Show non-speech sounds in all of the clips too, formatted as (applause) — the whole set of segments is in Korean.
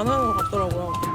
가능한 것 같더라고요.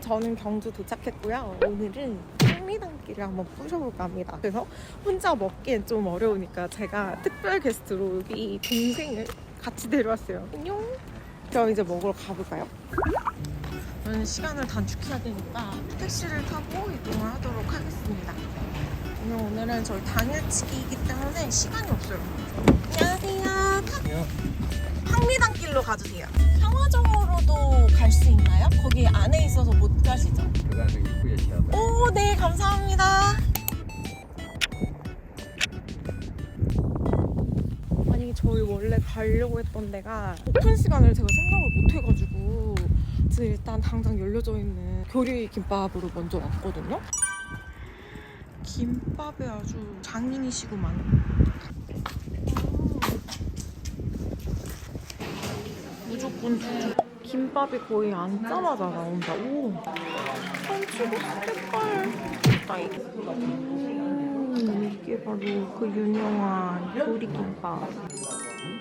음, 저는 경주 도착했고요. 오늘은 황리단길을 한번 부셔볼까 합니다. 그래서 혼자 먹기엔 좀 어려우니까 제가 특별 게스트로 여기 동생을 같이 데려왔어요. 안녕. 그럼 이제 먹으러 가볼까요? 저는 시간을 단축해야 되니까 택시를 타고 이동을 하도록 하겠습니다. 오늘 오늘은 저희 당일치기이기 때문에 시간이 없어요. 안녕하세요. 황리단길로 가주세요. 상화정으로도 갈 수 있나요? 거기 안에 있어서 못 가시죠? 입구에 시야다. 오, 네, 감사합니다. 아니, 저희 원래 가려고 했던 데가 오픈 시간을 제가 생각을 못 해가지고 지금 일단 당장 열려져 있는 교리 김밥으로 먼저 왔거든요. 김밥에 아주 장인이시구만. 두 줄. 김밥이 거의 앉자마자 나온다. 오. 한치고 색깔. 음, 이게 바로 그 유명한 요리김밥. 음.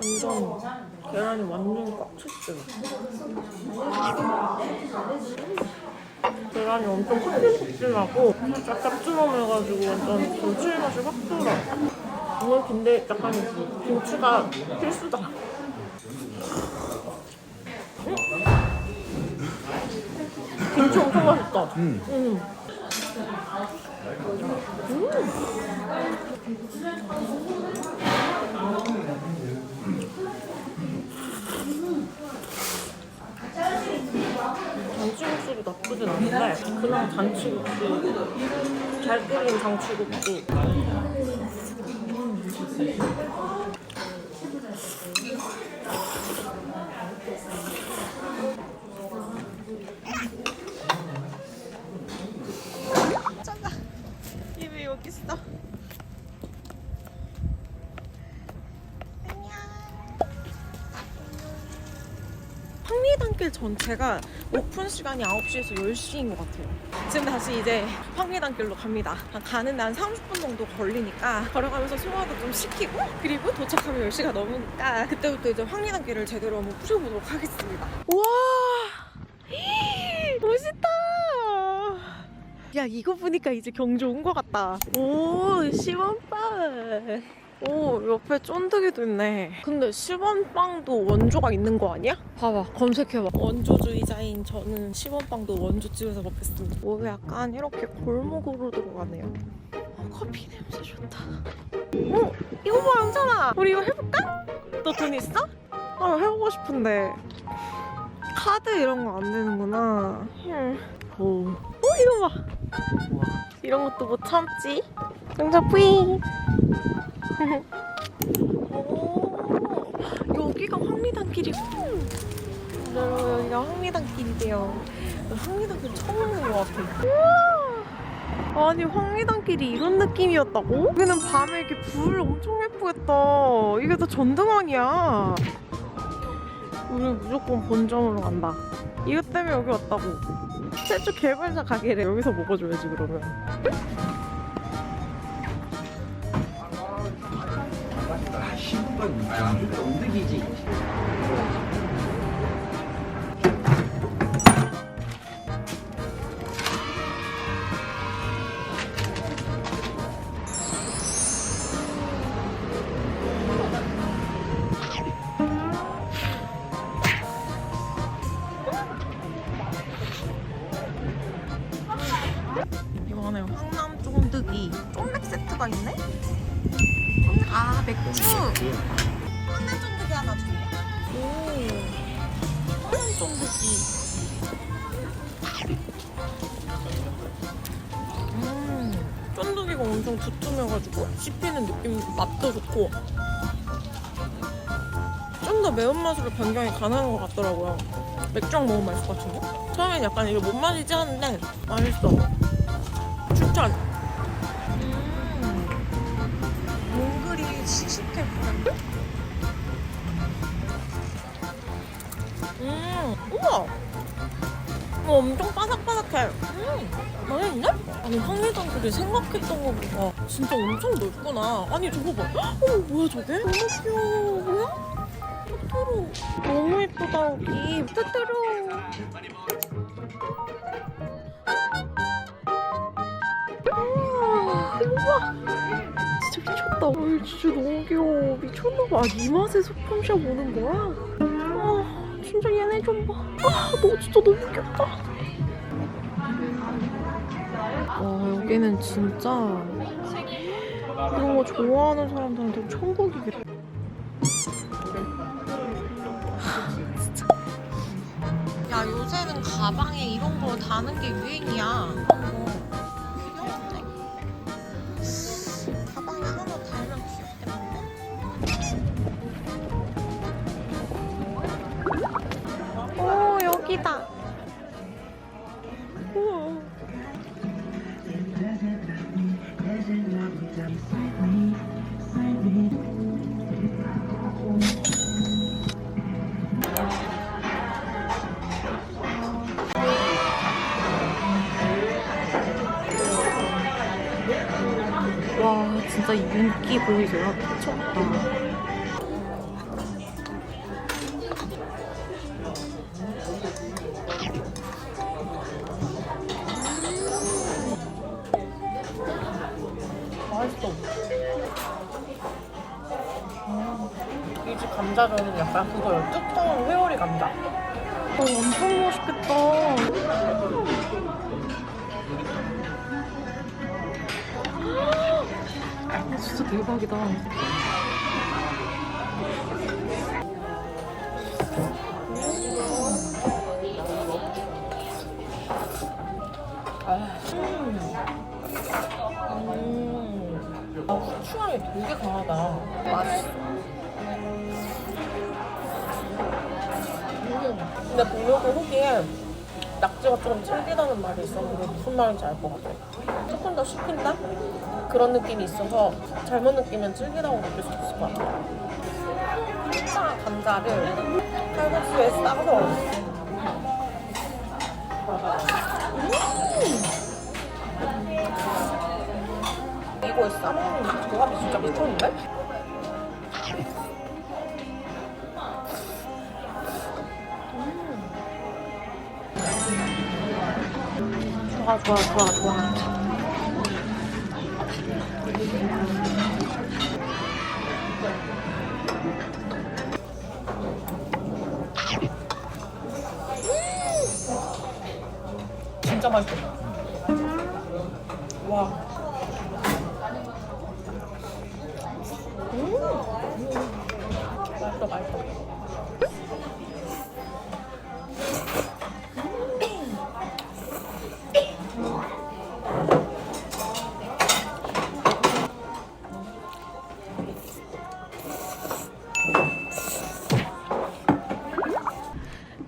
완전 계란이 완전 꽉 찼어요. 계란이 엄청 푹신푹신하고 살짝 짭조름해가지고 완전 감칠맛이 확 돌아. 오늘 근데 약간 김치가 필수다. 음? 김치 엄청 맛있다. 음. 음. 잔치국수도 나쁘진 않은데 그냥 잔치국수 잘 끓인 잔치국수 よかった。 황리단길 전체가 오픈 시간이 9시에서 10시인 것 같아요. 지금 다시 이제 황리단길로 갑니다. 한 가는 한 30분 정도 걸리니까 걸어가면서 소화도 좀 시키고 그리고 도착하면 10시가 넘으니까 그때부터 이제 황리단길을 제대로 한번 부셔보도록 하겠습니다. 우와! 멋있다! 야 이거 보니까 이제 경주 온 것 같다. 오 시원빵. 오 옆에 쫀득이도 있네. 근데 시원빵도 원조가 있는 거 아니야? 봐봐 검색해봐. 원조주의자인 저는 시원빵도 원조집에서 먹겠습니다. 오 약간 이렇게 골목으로 들어가네요. 어, 커피 냄새 좋다. 어 이거 봐 영찬아. 우리 이거 해볼까? 너 돈 있어? 아 해보고 싶은데. 카드 이런 거 안 되는구나. 흠. 오. 어 이거 봐. 이런 것도 못 참지. 영자 뿌이. 오, 여기가 황리단길이. 여러분 여기가 황리단길이래요. 황리단길 처음 오는 것 같아. 우와. 아니 황리단길이 이런 느낌이었다고? 여기는 밤에 이렇게 불 엄청 예쁘겠다. 이게 다 전등왕이야. 우리 무조건 본점으로 간다. 이것 때문에 여기 왔다고. 최초 개발자 가게래. 여기서 먹어줘야지 그러면. 아, 10분 아, 언덕이지. 맥주. 하나 쫀득이 하나 주세요. 오. 하나 쫀득이. 음. 쫀득이가 엄청 두툼해가지고 씹히는 느낌 맛도 좋고 좀 더 매운맛으로 변경이 가능한 것 같더라고요 맥주랑 먹으면 맛있을 것 같은데? 처음엔 약간 이게 뭔 맛이지 하는데 맛있어 추천 씩씩해 음 우와 어, 엄청 바삭바삭해. 음, 맛있네? 아니, 황리단들이 생각했던 것보다 진짜 엄청 넓구나. 아니, 저거 봐. 어, 뭐야, 저게? 너무 귀여워. 뭐야? 토토로. 너무 예쁘다, 여기. 토토로. 우와, 우와. 진짜 미쳤다. 어, 진짜 너무 귀여워. 미쳤나봐. 이 맛에 소품샵 오는 거야? 아, 진짜 얘네 좀 봐. 아, 너 진짜 너무 귀엽다. 와, 여기는 진짜 이런 거 좋아하는 사람들한테 천국이겠다. 야, 요새는 가방에 이런 거 다는 게 유행이야. 진짜 윤기 보이세요? 미쳤다. 맛있어. 이 집 감자전은 약간 그거요. 뚜껑 회오리 감자. 어, 엄청 맛있겠다. 진짜 대박이다. 음. 아, 후추향이 되게 강하다. 맛있어. 음. 근데 동료들 후기에 낙지가 조금 질기다는 말이 있었는데 무슨 말인지 알 것 같아. 조금 더 씹힌다? 그런 느낌이 있어서 잘못 느끼면 질기다고 느낄 수 있을 것 같아. 진짜 감자를 칼국수에 싸서 음! 이거에 싸먹는 조합이 진짜 미쳤는데? 좋아 좋아 좋아 좋아 맛있어 와 음. 맛있어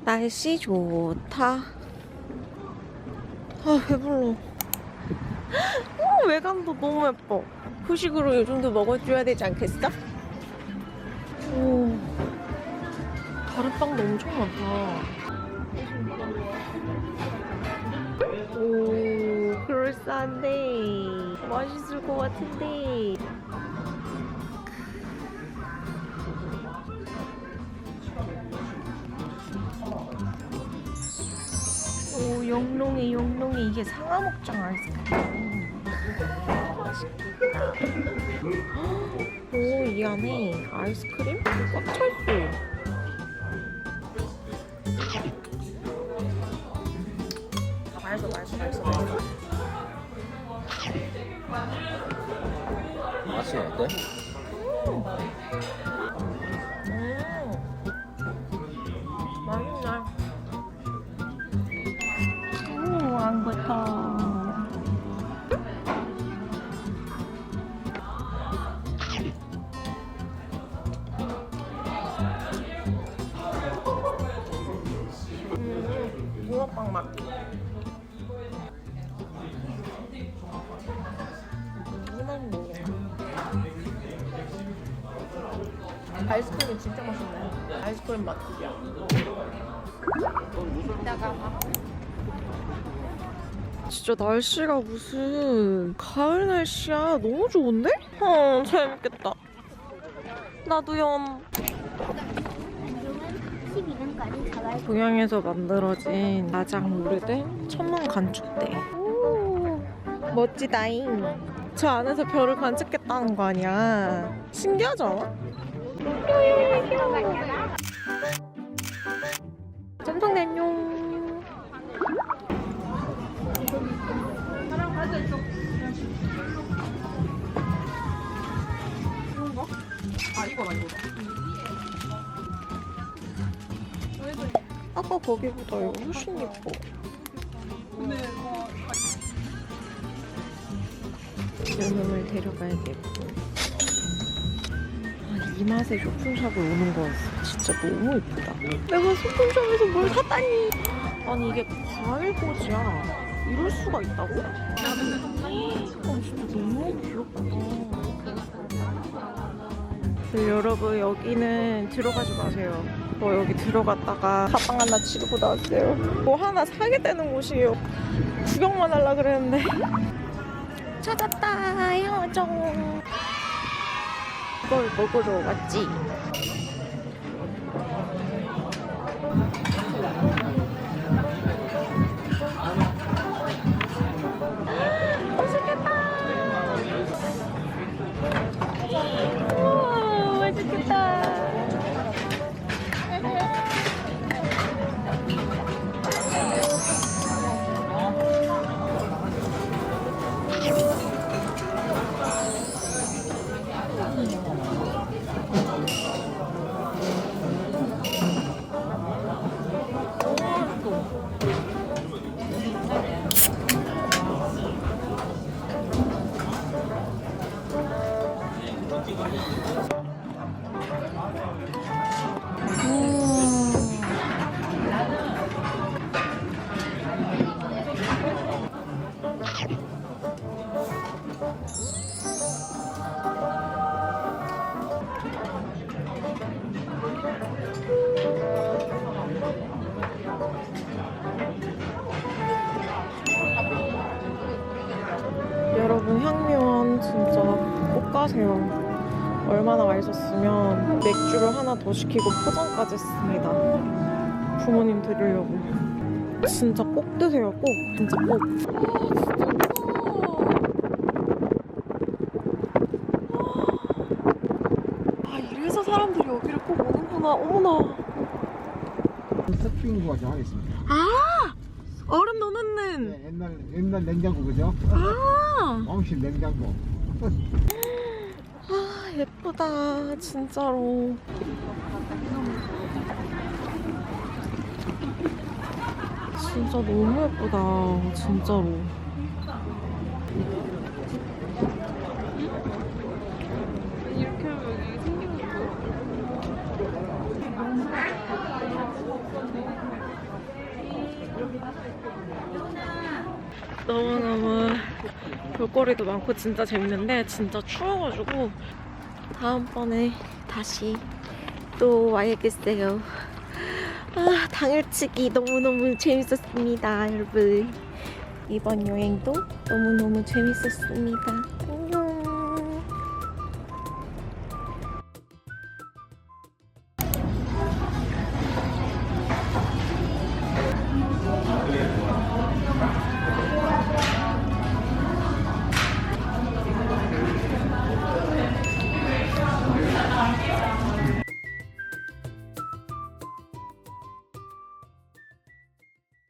날씨 좋다. 아 배불러. 어, 외관도 너무 예뻐. 후식으로 요즘도 먹어줘야 되지 않겠어? 오, 다른 빵도 엄청 많다. 오, 그럴싸한데 맛있을 것 같은데. 오, 영롱해, 영롱해. 이게 상하목장 아이스크림. 맛있겠다. 오, 이 안에 아이스크림 꽉 차있어. 맛있어, 맛있어, 맛있어, 맛있어. 맛이 어때? 음. 아이스크림이 진짜 맛있네. 아이스크림 맛집이야. 진짜 날씨가 무슨 가을 날씨야. 너무 좋은데? 어, 재밌겠다. 나도요. 12등까지 가봐야 동양에서 만들어진 가장 오래된 천문 관측대. 오, 멋지다잉. 저 안에서 별을 관측했다는 거 아니야. 신기하지 않아? 짬뽕냉용. 아까 거기보다 이거 훨씬 예뻐. 이놈을 데려가야겠고. 아, 이 맛에 쇼핑샵을 오는 건 진짜 너무 예쁘다. 내가 쇼핑샵에서 뭘 샀다니. 아니 이게 과일 꽂이야. 이럴 수가 있다고? 아 진짜 너무 귀엽다. 네, 여러분 여기는 들어가지 마세요. 저 여기 들어갔다가 가방 하나 지르고 나왔어요. 뭐 하나 사게 되는 곳이에요. 구경만 하려 그랬는데 찾았다 영정. 이걸 먹으러 왔지. 꼭 가세요. 얼마나 맛있었으면 맥주를 하나 더 시키고 포장까지 했습니다. 부모님 드리려고. 진짜 꼭 드세요. 꼭. 진짜 꼭. 아 이래서 사람들이 여기를 꼭 오는구나. 어머나. 서핑구가 좀 하겠습니다. 얼음 넣는. 네, 옛날 옛날 냉장고 그죠? 아. 왕실 냉장고. (laughs) 아 예쁘다 진짜로. 진짜 너무 예쁘다 진짜로. 너무너무 볼거리도 많고 진짜 재밌는데 진짜 추워가지고 다음번에 다시 또 와야겠어요. 아, 당일치기 너무너무 재밌었습니다, 여러분. 이번 여행도 너무너무 재밌었습니다.